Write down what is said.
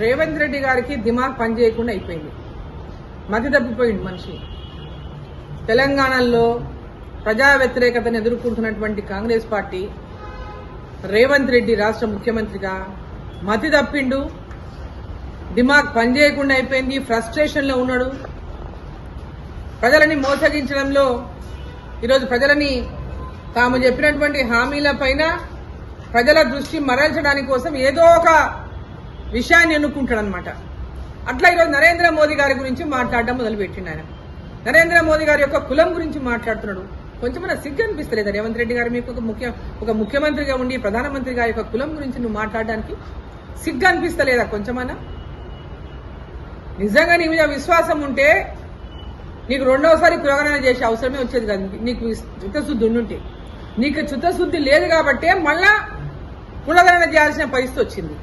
రేవంత్ రెడ్డి గారికి దిమాగ్ పనిచేయకుండా అయిపోయింది. మతి తప్పిపోయింది మనిషి. తెలంగాణలో ప్రజా వ్యతిరేకతను ఎదుర్కొంటున్నటువంటి కాంగ్రెస్ పార్టీ రేవంత్ రెడ్డి రాష్ట్ర ముఖ్యమంత్రిగా మతి తప్పిండు. దిమాగ్ పనిచేయకుండా అయిపోయింది. ఫ్రస్ట్రేషన్లో ఉన్నాడు. ప్రజలని మోసగించడంలో ఈరోజు ప్రజలని తాము చెప్పినటువంటి హామీల పైన ప్రజల దృష్టి మరల్చడానికి కోసం ఏదో ఒక విషయాన్ని ఎన్నుకుంటాడనమాట అట్లా ఈరోజు నరేంద్ర మోదీ గారి గురించి మాట్లాడడం మొదలుపెట్టిండు ఆయన. నరేంద్ర మోదీ గారి యొక్క కులం గురించి మాట్లాడుతున్నాడు. కొంచెం సిగ్గు అనిపిస్తలేదు? రేవంత్ రెడ్డి గారు మీకు ఒక ముఖ్య ఒక ముఖ్యమంత్రిగా ఉండి ప్రధానమంత్రి గారి యొక్క కులం గురించి నువ్వు మాట్లాడడానికి సిగ్గు అనిపిస్తలేదా కొంచెమన్నా? నిజంగా నీ మీద విశ్వాసం ఉంటే నీకు రెండవసారి కులగణన చేసే అవసరమే వచ్చేది కాదు. నీకు చిత్తశుద్ధి ఉండుంటే. నీకు చిత్తశుద్ధి లేదు కాబట్టే మళ్ళా కులగణన చేయాల్సిన పరిస్థితి వచ్చింది.